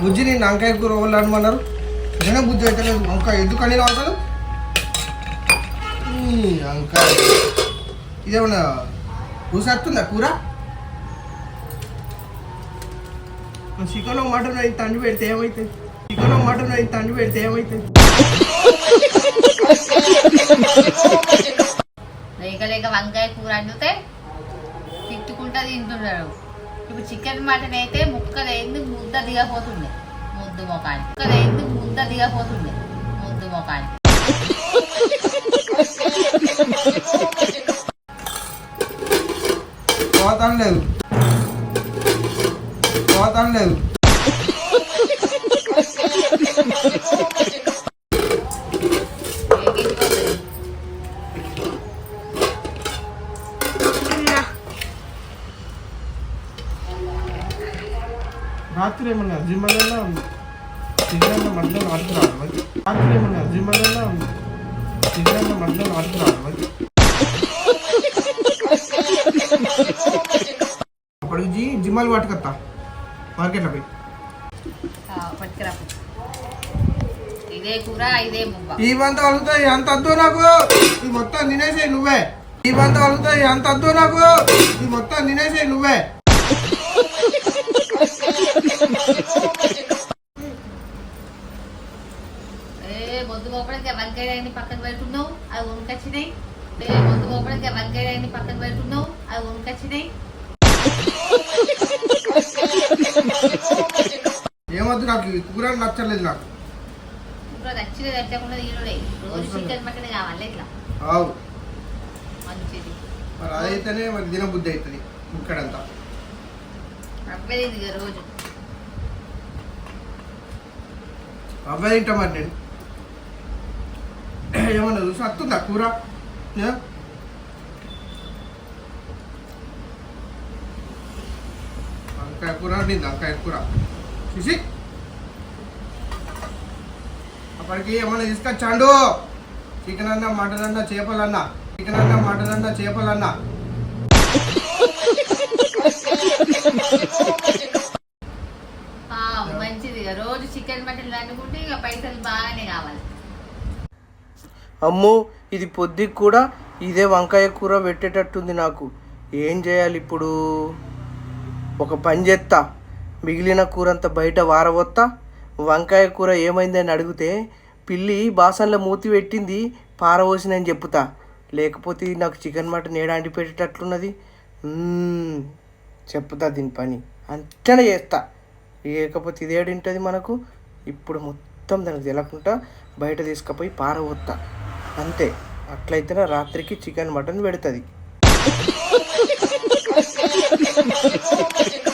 బుజ్జి నేను వంకాయ కూర వాళ్ళు అనమన్నారు. నిజంగా బుజ్జి అయితే లేదు. వంకాయ ఎందుకు అని అసలు వంకాయ. ఇదేమన్నా కూసేస్తుందా కూర? చికెన్ మటన్ అయితే తండ్రి పెడితే ఏమైతుంది చికెన్ మటన్ అయితే తండ్రి పెడితే ఏమైతుంది లేక లేక వంకాయ కూర అండితే తిట్టుకుంటా తింటున్నాడు ఇప్పుడు చికెన్ మటన్ అయితే ముక్కలు ఎందుకు ముద్ద దిగపోతుండే. ముద్దు మొఖానికి. ముక్కలు ఎందుకు ముద్ద దిగపోతుండే. ముద్దు మొఖానికి. పోతాను లేదు. పోతాను లేదు. రాత్రి ఏమన్నా జిమ్మలలో చికెన్ మధ్యలో ఆడుకురావాలి మరి? రాత్రి ఏమన్నా జిమ్మలలో చికెన్ మధ్యలో ఆడుకురావాలి మరి? అప్పటికి జీ జిమ్మలు పట్టుకొస్తా మార్కెట్లో పోయి. ఇదే కూర ఇదే ముక్క ఈ బంత అడుగుతాయి అంత వద్దు నాకు. ఈ మొత్తం తినేసేయి నువ్వే. ఈ బంత అడుగుతాయి అంత వద్దు నాకు. ఈ మొత్తం తినేసేయి నువ్వే. గోపడికి వంకాయని పక్కన పెట్టున్నావు అవి ఉనకొచ్చినాయి ఏ బొద్దు గోపడికి వంకాయని పక్కన పెట్టున్నావు అవి ఉనకొచ్చినాయి ఏమొద్దు నాకు కూర నచ్చలేదు నాకు నచ్చకుండా తీరుడే రోజు చికెన్ మటన్ కావాలి ఇట్లా. ఆవు. మంచిది. మరి అదైతేనే మరి దినబుద్ధి అవుతుంది ఇది రోజు. తింటా మరి నేను. ఏమన్నా చూసి వస్తుందా కూర? వంకాయ కూర వండింది వంకాయ కూర. చూసి. అప్పటికి ఏమన్నా తీసుకొచ్చాండు చికెన్ అన్నా మటన్ అన్నా చేపలన్నా. చికెన్ అన్నా మటన్ అన్నా చేపలన్నా. ఆ, మంచిది రోజు చికెన్ మటన్ అనుకుంటే ఇక పైసలు బాగానే కావాలి అమ్మో ఇది పొద్దుకి కూడా ఇదే వంకాయ కూర పెట్టేటట్టుంది నాకు. ఏం చేయాలి ఇప్పుడు? ఒక పని చేస్తా మిగిలిన కూర అంతా బయట వారవొత్తా. వంకాయ కూర ఏమైందని అడిగితే పిల్లి బాసన్లో మూతి పెట్టింది పారవోసినని చెప్పుతా. లేకపోతే ఇది నాకు చికెన్ మటన్ ఏడాంటి పెట్టేటట్లున్నది చెప్తా దీని పని. అంతనే చేస్తా. లేకపోతే ఇదేడింటది మనకు? ఇప్పుడు మొత్తం దానికి తెలకుండా బయట తీసుకుపోయి పారవొత్తా. అంతే. అట్లయితేనే రాత్రికి చికెన్ మటన్ పెడుతుంది.